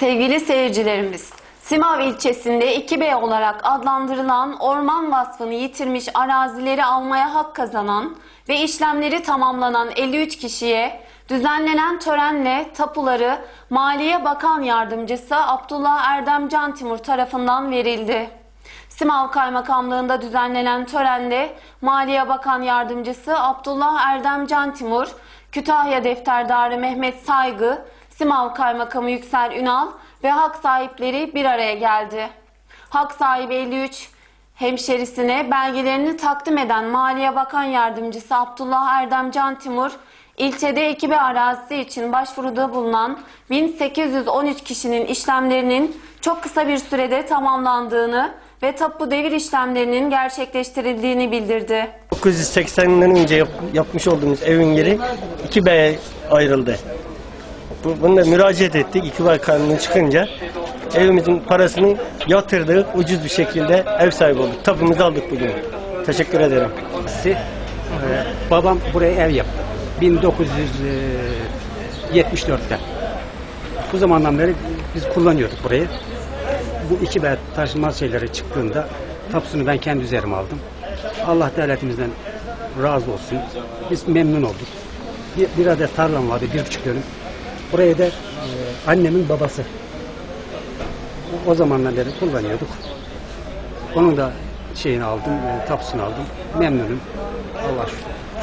Sevgili seyircilerimiz, Simav ilçesinde 2B olarak adlandırılan orman vasfını yitirmiş arazileri almaya hak kazanan ve işlemleri tamamlanan 53 kişiye düzenlenen törenle tapuları Maliye Bakan Yardımcısı Abdullah Erdem Can Timur tarafından verildi. Simav Kaymakamlığı'nda düzenlenen törende Maliye Bakan Yardımcısı Abdullah Erdem Can Timur, Kütahya Defterdarı Mehmet Saygı, Simav Kaymakamı Yüksel Ünal ve hak sahipleri bir araya geldi. Hak sahibi 53 hemşerisine belgelerini takdim eden Maliye Bakan Yardımcısı Abdullah Erdem Can Timur, ilçede ekibi arazisi için başvuruda bulunan 1813 kişinin işlemlerinin çok kısa bir sürede tamamlandığını ve tapu devir işlemlerinin gerçekleştirildiğini bildirdi. 980'den önce yap- yapmış olduğumuz evin yeri 2B'ye ayrıldı. Bu, bunu da müracaat ettik. 2B kanunu çıkınca evimizin parasını yatırdık. Ucuz bir şekilde ev sahibi olduk. Tapumuzu aldık bugün. Teşekkür ederim. Ee, babam buraya ev yaptı. 1974'te. Bu zamandan beri biz kullanıyorduk burayı. Bu iki beyat taşınmaz şeyleri çıktığında tapusunu ben kendi üzerime aldım. Allah devletimizden razı olsun. Biz memnun olduk. Bir, bir adet tarlam vardı, bir buçuk dönüm. Burayı da e, annemin babası. O zamandan beri kullanıyorduk. Onun da şeyini aldım, e, tapusunu aldım. Memnunum. Allah şükür.